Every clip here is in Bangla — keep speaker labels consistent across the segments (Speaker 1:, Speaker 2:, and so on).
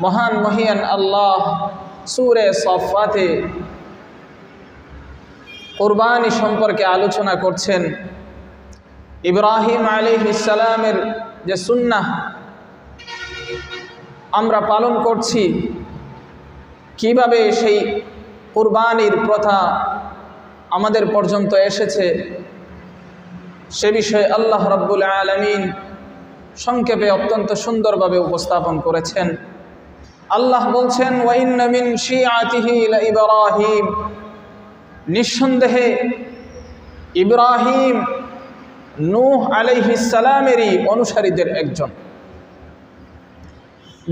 Speaker 1: মহান মহিয়ান আল্লাহ সুরে সফাতে কোরবানি সম্পর্কে আলোচনা করছেন। ইব্রাহিম আলী ইসালামের যে সুন্নাহ আমরা পালন করছি, কীভাবে সেই কোরবানির প্রথা আমাদের পর্যন্ত এসেছে, সে বিষয়ে আল্লাহ রব্বুল আলমিন সংক্ষেপে অত্যন্ত সুন্দরভাবে উপস্থাপন করেছেন। আল্লাহ বলছেন ওয়াইনমিন ইব্রাহিম। নিঃসন্দেহে ইব্রাহিম নূহ আলাইহিসালামেরই অনুসারীদের একজন।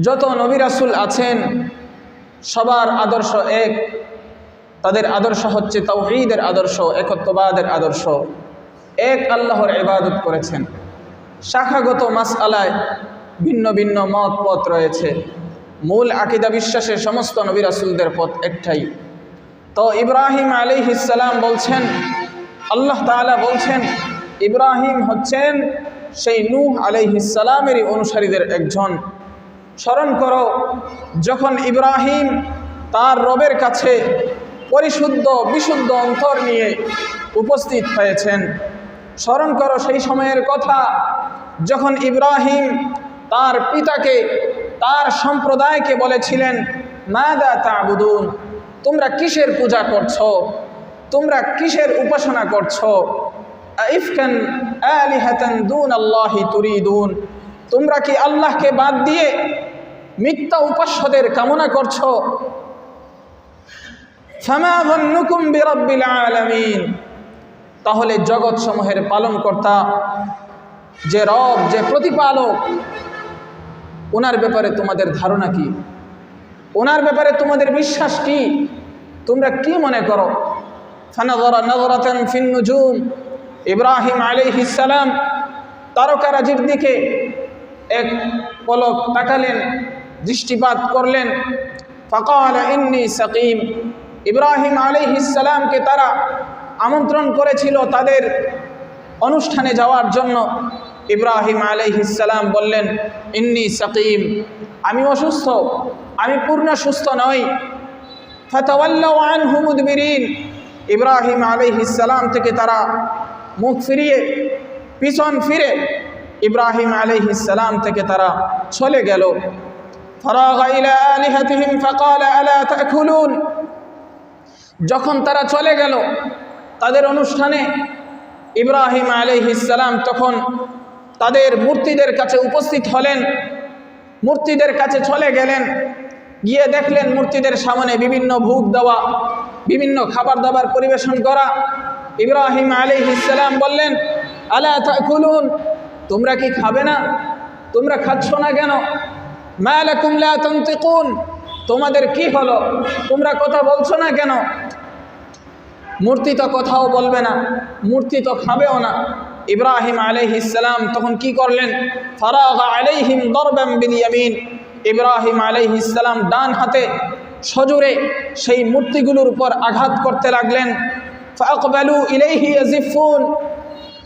Speaker 1: যত নবী রাসুল আছেন, সবার আদর্শ এক। তাদের আদর্শ হচ্ছে তৌহিদের আদর্শ, একত্ববাদের আদর্শ। এক আল্লাহর ইবাদত করেছেন। শাখাগত মাস আলায় ভিন্ন ভিন্ন মত পথ রয়েছে। মূল আকিদা বিশ্বাসের সমস্ত নবী রাসুলদের পথ একটাই। তো ইব্রাহিম আলী ইসালাম বলছেন, আল্লাহ তালা বলছেন, ইব্রাহিম হচ্ছেন সেই নূহ আলাইহিসালামেরই অনুসারীদের একজন। স্মরণ করো, যখন ইব্রাহিম তার রবের কাছে পরিশুদ্ধ, বিশুদ্ধ অন্তর নিয়ে উপস্থিত হয়েছেন, স্মরণ করো সেই সময়ের কথা, যখন ইব্রাহিম তার পিতাকে তার সম্প্রদায়কে বলেছিলেন, মাদা তাবুদুন, তোমরা কিসের পূজা করছ? তোমরা কিসের উপাসনা করছ? ইফকান আলিহাতান দুন আল্লাহি তুরিদুন, তোমরা কি আল্লাহকে বাদ দিয়ে মিথ্যা উপাস্যদের কামনা করছ? আলামিন তাহলে জগৎ সমূহের পালনকর্তা, যে রব, যে প্রতিপালক ওনার ব্যাপারে তোমাদের ধারণা কি? ওনার ব্যাপারে তোমাদের বিশ্বাস কি? তোমরা কি মনে করো? ফানাদরা নজরাতান ফিন নুজুম। ইব্রাহিম আলাইহিস সালাম তারকারাজির দিকে এক পলক তাকালেন, দৃষ্টিপাত করলেন। ফকাল ইন্নি সাকিম। ইব্রাহিম সালামকে তারা আমন্ত্রণ করেছিল তাদের অনুষ্ঠানে যাওয়ার জন্য। ইব্রাহিম আলাইহিসাল্লাম বললেন, ইন্নি সাকিম, আমি অসুস্থ, আমি পূর্ণ সুস্থ নই। ফতওয়াল্লাওয়ান হুমুদবিরিন ইব্রাহিম আলাইহিসাল্লাম থেকে তারা মুখ ফিরিয়ে পিছন ফিরে ইব্রাহিম আলাইহিসাল্লাম থেকে তারা চলে গেল। যখন তারা চলে গেল, তাদের অনুষ্ঠানে ইব্রাহিম আলাইহিসাল্লাম তখন তাদের মূর্তিদের কাছে উপস্থিত হলেন, মূর্তিদের কাছে চলে গেলেন, গিয়ে দেখলেন মূর্তিদের সামনে বিভিন্ন ভোগ দেওয়া, বিভিন্ন খাবার দাবার পরিবেশন করা। ইব্রাহিম আলাইহিসাল্লাম বললেন, আলা তাকুলুন, তোমরা কি খাবে না? তোমরা খাচ্ছ না কেন? মালাকুম লা তানতিকুন, তোমাদের কি হলো? তোমরা কথা বলছো না কেন? মূর্তি তো কথাও বলবে না, মূর্তি তো খাবেও না। ইব্রাহিম আলাইহিসাল্লাম তখন কি করলেন? আলাইহিম ইয়ামিন। ইব্রাহিম আলাইহিসাল্লাম ডান হাতে সজোরে সেই মূর্তিগুলোর উপর আঘাত করতে লাগলেন।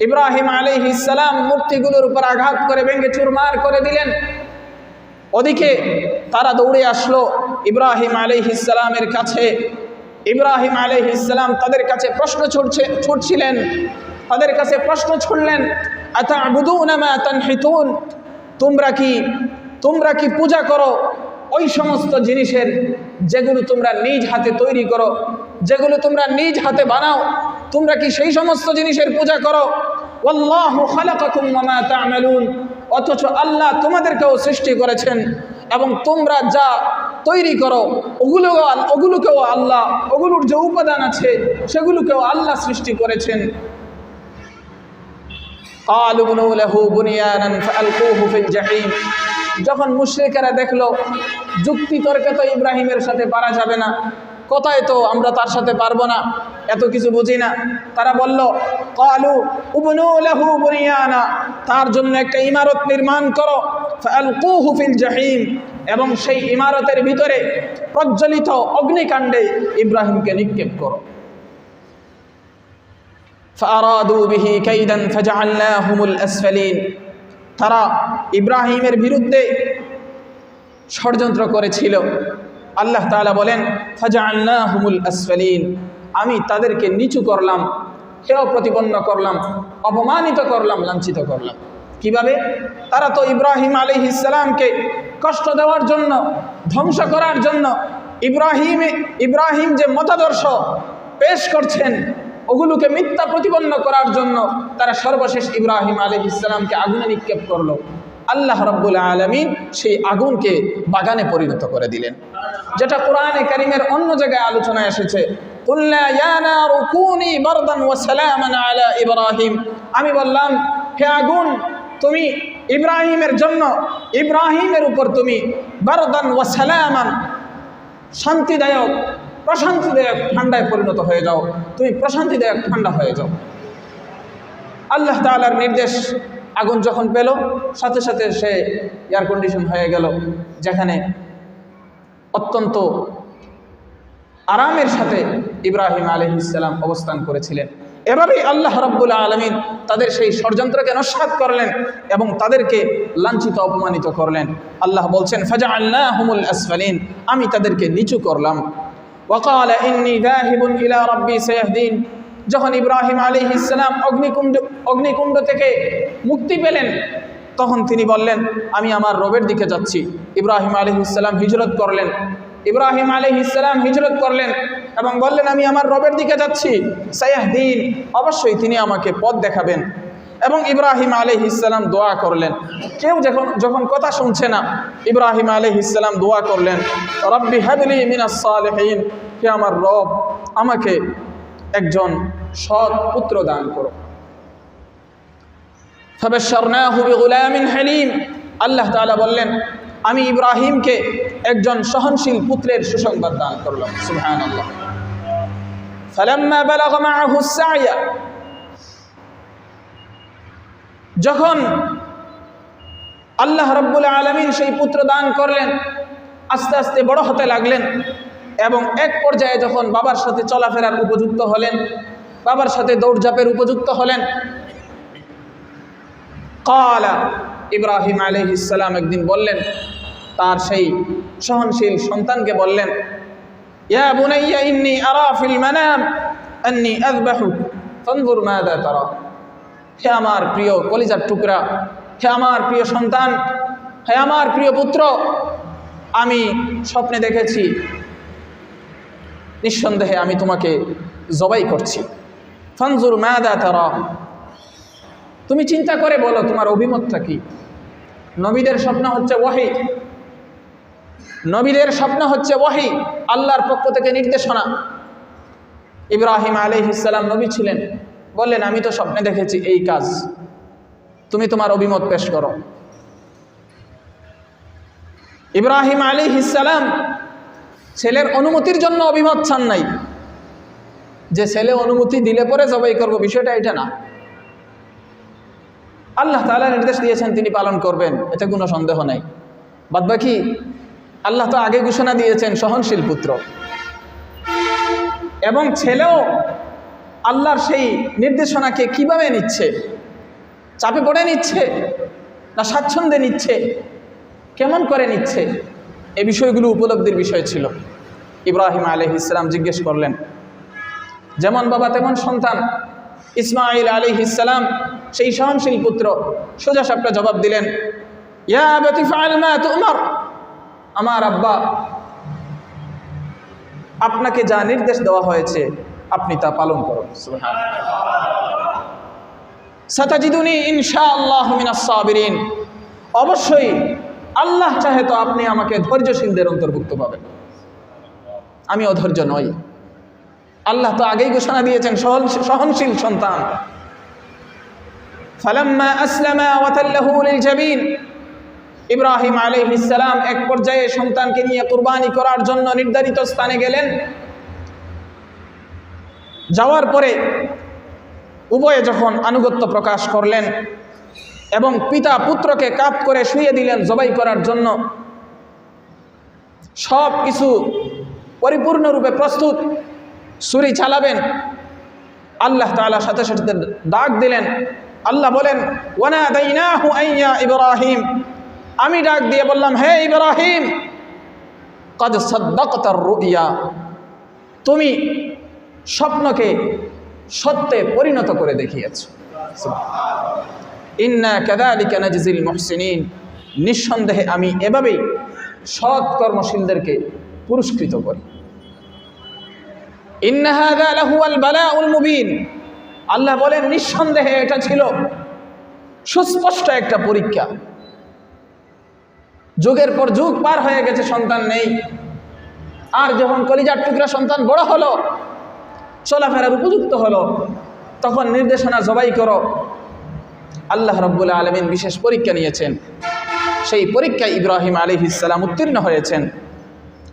Speaker 1: ইব্রাহিম আলাইহিসাল্লাম মূর্তিগুলোর উপর আঘাত করে ভেঙে চুরমার করে দিলেন। ওদিকে তারা দৌড়ে আসলো ইব্রাহিম আলাইহিসাল্লামের কাছে। ইব্রাহিম আলহ ইসলাম তাদের কাছে প্রশ্ন ছুটছে ছুটছিলেন তাদের কাছে প্রশ্ন ছুড়লেন আতা তোমরা কি তোমরা কি পূজা করো? ওই সমস্ত জিনিসের যেগুলো তোমরা নিজ হাতে তৈরি করো, যেগুলো তোমরা নিজ হাতে বানাও, তোমরা কি সেই সমস্ত জিনিসের পূজা করো? অথচ আল্লাহ তোমাদেরকেও সৃষ্টি করেছেন এবং তোমরা যা তৈরি করো, ওগুলো ওগুলোকেও আল্লাহ, ওগুলোর যে উপাদান আছে, সেগুলোকেও আল্লাহ সৃষ্টি করেছেন। যখন মুশরিকেরা দেখল, যুক্তি তর্কে তো ইব্রাহিমের সাথে পারা যাবে না। কোথায় তো আমরা তার সাথে পারব না? এত কিছু বুঝি না। তারা বলল, কালু উবনু লাহু বুনিয়ানা, তার জন্য একটা ইমারত নির্মাণ করো। ফালকুহু ফিল জাহিম। এবং সেই ইমারতের ভিতরে প্রজ্বলিত অগ্নিকাণ্ডে ইব্রাহিমকে নিক্ষেপ করো। ফারাদু বিহি কাইদান ফাজআলনাহুমুল আসফালিন তারা ইব্রাহিমের বিরুদ্ধে ষড়যন্ত্র করেছিল। আল্লাহ তালা বলেন, ফাজআলনাহুমুল আসফালিন। আমি তাদেরকে নিচু করলাম, হেয় প্রতিপন্ন করলাম, অপমানিত করলাম, লাঞ্ছিত করলাম। কীভাবে? তারা তো ইব্রাহিম আলি ইসলামকে কষ্ট দেওয়ার জন্য, ধ্বংস করার জন্য ইব্রাহিম ইব্রাহিম যে মতাদর্শ পেশ করছেন ওগুলোকে মিথ্যা প্রতিপন্ন করার জন্য তারা সর্বশেষ ইব্রাহিম আলী ইসলামকে আগুনে নিক্ষেপ করল। আল্লাহ রব্বুল আলমিন সেই আগুনকে বাগানে পরিণত করে দিলেন। যেটা কোরআনে কারিমের অন্য জায়গায় আলোচনা এসেছে ইব্রাহিম। আমি বললাম, হে আগুন, তুমি ইব্রাহিমের জন্য, ইব্রাহিমের উপর তুমি বারদান ওয়াসালামান শান্তিদায়ক প্রশান্তিদায়ক ঠান্ডায় পরিণত হয়ে যাও। তুমি প্রশান্তিদায়ক ঠান্ডা হয়ে যাও। আল্লাহ তাআলার নির্দেশ আগুন যখন পেল, সাথে সাথে সে এয়ার কন্ডিশন হয়ে গেল, যেখানে অত্যন্ত আরামের সাথে ইব্রাহিম আলহিসাল্লাম অবস্থান করেছিলেন। এভাবেই আল্লাহ রব্বুল আলমিন তাদের সেই ষড়যন্ত্রকে নস্বাত করলেন এবং তাদেরকে লাঞ্ছিত, অপমানিত করলেন। আল্লাহ বলছেন ফাজা আল্লাহ আসফালিন আমি তাদেরকে নিচু করলাম। ওকাল ইন্নি যাহিবুন ইলা রব্বি যখন ইব্রাহিম আলী ইসলাম অগ্নিকুণ্ড অগ্নিকুণ্ড থেকে মুক্তি পেলেন, তখন তিনি বললেন, আমি আমার রবের দিকে যাচ্ছি। ইব্রাহিম আলী ইসলাম হিজরত করলেন। ইব্রাহিম আলী ইসলাম হিজরত করলেন এবং বললেন, আমি আমার রবের দিকে যাচ্ছি। সায়াহদিন, অবশ্যই তিনি আমাকে পথ দেখাবেন। এবং ইব্রাহিম আলী ইসলাম দোয়া করলেন। কেউ যখন যখন কথা শুনছে না, ইব্রাহিম আলী ইসলাম দোয়া করলেন, রব্বি হাবলি মিনাস সালেহীন হে আমার রব, আমাকে একজন সৎ পুত্র দান করো। তবে ফাবাশশারনাহু বিগুলামিন হালিম। আল্লাহ তাআলা বললেন, আমি ইব্রাহিমকে একজন সহনশীল পুত্রের সুসংবাদ দান করলাম। সুবহানাল্লাহ। ফালাম্মা বালাগা মাআহু সা'য়া যখন আল্লাহ রাব্বুল আলামিন সেই পুত্র দান করলেন, আস্তে আস্তে বড় হতে লাগলেন এবং এক পর্যায়ে যখন বাবার সাথে চলাফেরার উপযুক্ত হলেন, বাবার সাথে দৌড়ঝাঁপের উপযুক্ত হলেন কালা ইব্রাহিম আলহিসাল্লাম একদিন বললেন, তার সেই সহনশীল সন্তানকে বললেন, ইয়া বুনাইয়া, ইন্নি আরা ফিল মানাম, আন্নি আযবাহু, ফানজুর মাযা তারা। হে আমার প্রিয় কলিজার টুকরা, হে আমার প্রিয় সন্তান, হে আমার প্রিয় পুত্র, আমি স্বপ্নে দেখেছি। নিঃসন্দেহে আমি তোমাকে জবাই করছি। ফানজুর মাদা তারা। তুমি চিন্তা করে বলো, তোমার অভিমতটা কি? নবীদের স্বপ্ন হচ্ছে ওয়াহি। নবীদের স্বপ্ন হচ্ছে ওয়াহি, আল্লাহর পক্ষ থেকে নির্দেশনা। ইব্রাহিম আলহিসাল্লাম নবী ছিলেন। বললেন, আমি তো স্বপ্নে দেখেছি এই কাজ। তুমি তোমার অভিমত পেশ করো। ইব্রাহিম আলী ইসালাম ছেলের অনুমতির জন্য অভিমত চান নাই। যে ছেলে অনুমতি দিলে পরে জবাই করব, বিষয়টা এটা না। আল্লাহ তালা নির্দেশ দিয়েছেন, তিনি পালন করবেন, এতে কোনো সন্দেহ নাই। বাদ বাকি আল্লাহ তো আগে ঘোষণা দিয়েছেন, সহনশীল পুত্র। এবং ছেলেও আল্লাহর সেই নির্দেশনাকে কীভাবে নিচ্ছে? চাপে পড়ে নিচ্ছে না স্বাচ্ছন্দ্যে নিচ্ছে? কেমন করে নিচ্ছে? এ বিষয়গুলো উপলব্ধির বিষয় ছিল। ইব্রাহিম আলহ ইসলাম জিজ্ঞেস করলেন, যেমন বাবা, তেমন সন্তান। ইসমাইল আলী ইসলাম সেই সহনশীল পুত্র। সোজা সাপটা জবাব দিলেন তোমার। আমার আব্বা, আপনাকে যা নির্দেশ দেওয়া হয়েছে আপনি তা পালন করুন। সাতাজিদুনি ইনশা আল্লাহ সাবিরিন। অবশ্যই আল্লাহ চাহে তো আপনি আমাকে ধৈর্যশীলদের অন্তর্ভুক্ত পাবেন। আমি অধৈর্য নই। আল্লাহ তো আগেই ঘোষণা দিয়েছেন সহনশীল সন্তান। ফালাম্মা আসলামা ওয়াতাল্লাহু লিল ইব্রাহিম আলাইহিস সালাম এক পর্যায়ে সন্তানকে নিয়ে কুরবানি করার জন্য নির্ধারিত স্থানে গেলেন। যাওয়ার পরে উভয়ে যখন আনুগত্য প্রকাশ করলেন এবং পিতা পুত্রকে কাপ করে শুয়ে দিলেন জবাই করার জন্য, সব কিছু পরিপূর্ণরূপে প্রস্তুত, ছুরি চালাবেন, আল্লাহ তালা সাথে সাথে ডাক দিলেন। আল্লাহ বলেন ওয়ানা দাইনাহু আইয়া ইব্রাহিম। আমি ডাক দিয়ে বললাম, হে ইব্রাহিম, কদ সদ্দকতার রুইয়া, তুমি স্বপ্নকে সত্যে পরিণত করে দেখিয়েছ। ইন্না কাদালিকা নাজিল মুহসিনিন। নিঃসন্দেহে আমি এভাবেই সৎ কর্মশীলদেরকে পুরস্কৃত করি। মুবিন। আল্লাহ বলেন, নিঃসন্দেহে এটা ছিল সুস্পষ্ট একটা পরীক্ষা। যুগের পর যুগ পার হয়ে গেছে, সন্তান নেই। আর যখন কলিজার টুকরা সন্তান বড় হলো চলাফেরার উপযুক্ত হলো। তখন নির্দেশনা জবাই করো। আল্লাহ রব্বুল আলমিন বিশেষ পরীক্ষা নিয়েছেন। সেই পরীক্ষায় ইব্রাহিম আলী ইসালাম উত্তীর্ণ হয়েছেন।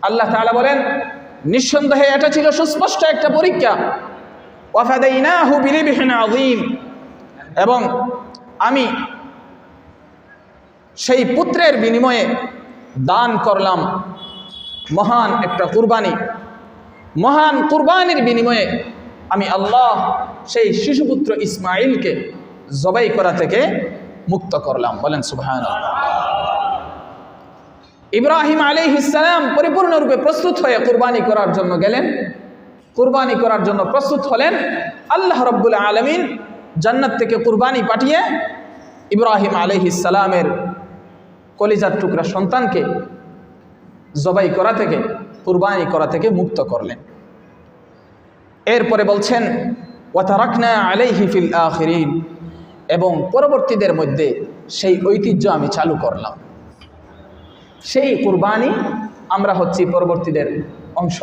Speaker 1: আল্লাহ তাআলা বলেন, নিঃসন্দেহে এটা ছিল সুস্পষ্ট একটা পরীক্ষা। এবং আমি সেই পুত্রের বিনিময়ে দান করলাম। মহান একটা কুরবানি। মহান কুরবানির বিনিময়ে আমি আল্লাহ সেই শিশুপুত্র ইসমাইলকে জবাই করা থেকে মুক্ত করলাম। বলেন সুবহান ইব্রাহিম আলী ইসালাম পরিপূর্ণরূপে প্রস্তুত হয়ে কুরবানি করার জন্য গেলেন। কুরবানি করার জন্য প্রস্তুত হলেন। আল্লাহ রব্বুল আলমিন জান্নাত থেকে কুরবানি পাঠিয়ে ইব্রাহিম আলহ ইসালামের কলিজার টুকরা সন্তানকে জবাই করা থেকে কুরবানি করা থেকে মুক্ত করলেন। এরপরে বলছেন, ওয়াতারাকনা আলাইহি ফিল আখিরিন এবং পরবর্তীদের মধ্যে সেই ঐতিহ্য আমি চালু করলাম। সেই কুরবানি আমরা হচ্ছি পরবর্তীদের অংশ।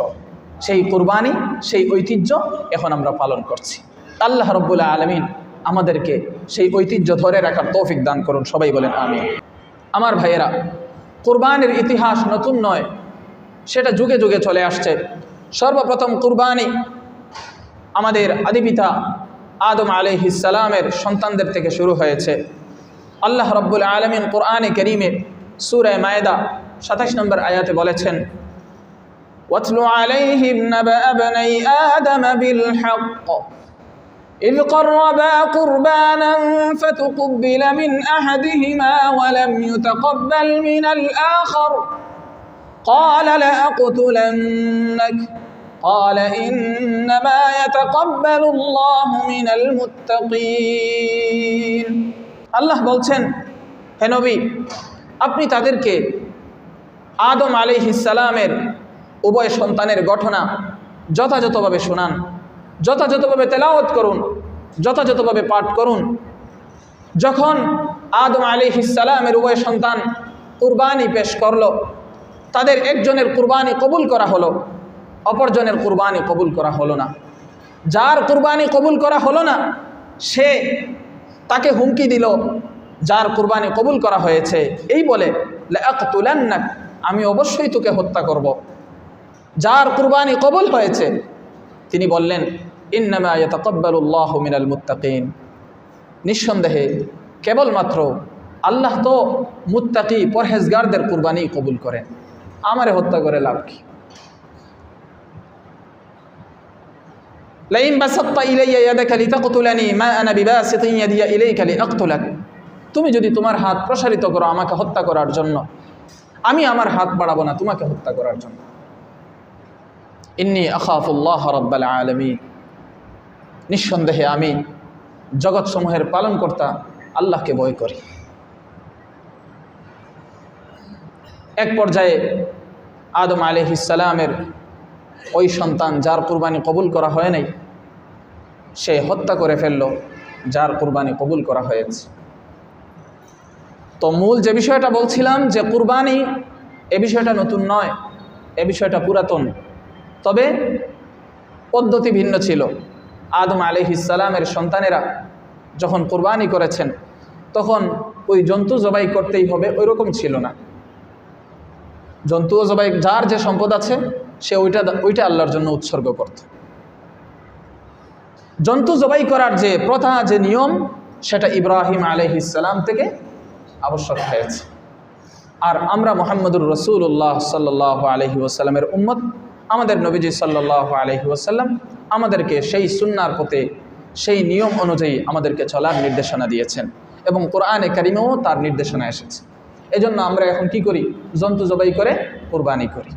Speaker 1: সেই কুরবানি, সেই ঐতিহ্য এখন আমরা পালন করছি। আল্লাহ রব্বুল্লাহ আলমিন আমাদেরকে সেই ঐতিহ্য ধরে রাখার তৌফিক দান করুন। সবাই বলেন আমি আমার ভাইয়েরা, কুরবানির ইতিহাস নতুন নয় সেটা যুগে যুগে চলে আসছে সর্বপ্রথম কুরবানি আমাদের আদিপিতা আদম আলহিসালামের সন্তানদের থেকে শুরু হয়েছে আল্লাহ রব্বুল আলমিন কোরআনে করিমে সুরায় মায়দা সাতাশ নম্বর আয়াতে বলেছেন واتل عليهم نبأ بني آدم بالحق إذ قربا قربانا فتقبل من أحدهما ولم يتقبل من الآخر قال لأقتلنك قال إنما يتقبل الله من المتقين আল্লাহ বলছেন হে নবী আপনি তাদেরকে আদম আলিহিসালামের উভয় সন্তানের ঘটনা যথাযথভাবে শোনান যথাযথভাবে তেলাওয়াত করুন যথাযথভাবে পাঠ করুন যখন আদম আলিহিসালামের উভয় সন্তান কুরবানি পেশ করল তাদের একজনের কুরবানি কবুল করা হলো, অপরজনের কুরবানি কবুল করা হলো না। যার কুরবানি কবুল করা হলো না, সে তাকে হুমকি দিল, যার কুরবানি কবুল করা হয়েছে। এই বলে তুলান্নাক আমি অবশ্যই তোকে হত্যা করব। যার কুরবানি কবুল হয়েছে, তিনি বললেন, ইন্নামা ইয়াতাকাব্বালুল্লাহু মিনাল মুত্তাকিন। নিঃসন্দেহে, কেবলমাত্র আল্লাহ তো মুত্তাকি পরহেজগারদের কুরবানি কবুল করেন। আমারে হত্যা করে লাভ কি? লাইন বাসাত্তা ইলাইয়া ইয়াদাকা লিতাকতুলানি মা আনা বিবাসিতিন ইয়াদিয়া ইলাইকা লিআকতুলাক তুমি যদি তোমার হাত প্রসারিত করো আমাকে হত্যা করার জন্য, আমি আমার হাত বাড়াবো না, তোমাকে হত্যা করার জন্য। ইন্নি আখাফুল্লাহ রব্বাল আলমী নিঃসন্দেহে আমি জগৎসমূহের পালনকর্তা, আল্লাহকে বয় করি। এক পর্যায়ে আদম আলিহিসালামের ওই সন্তান যার কুরবানি কবুল করা হয় নাই, সে হত্যা করে ফেলল, যার কুরবানি কবুল করা হয়েছে। তো মূল যে বিষয়টা বলছিলাম যে কুরবানি এ বিষয়টা নতুন নয়, এ বিষয়টা পুরাতন। তবে পদ্ধতি ভিন্ন ছিল। আদম আলিহিসালামের সন্তানেরা যখন কুরবানি করেছেন, তখন ওই জন্তু জবাই করতেই হবে ওই রকম ছিল না। জন্তু জবাই, যার যে সম্পদ আছে, সে ওইটা ওইটা আল্লাহর জন্য উৎসর্গ করত। জন্তু জবাই করার যে প্রথা, যে নিয়ম, সেটা ইব্রাহিম আলহিসাল্লাম থেকে আবশ্যক হয়েছে। আর আমরা মোহাম্মদুর রসুল্লাহ সাল্লাহ আলহি ওসাল্লামের উম্মত, আমাদের নবীজি সাল্লাহ আলহি ওসাল্লাম আমাদেরকে সেই সুন্নার পথে, সেই নিয়ম অনুযায়ী আমাদেরকে চলার নির্দেশনা দিয়েছেন এবং কোরআনে কারিমেও তার নির্দেশনা এসেছে। এজন্য আমরা এখন কি করি? জন্তু জবাই করে কোরবানি করি।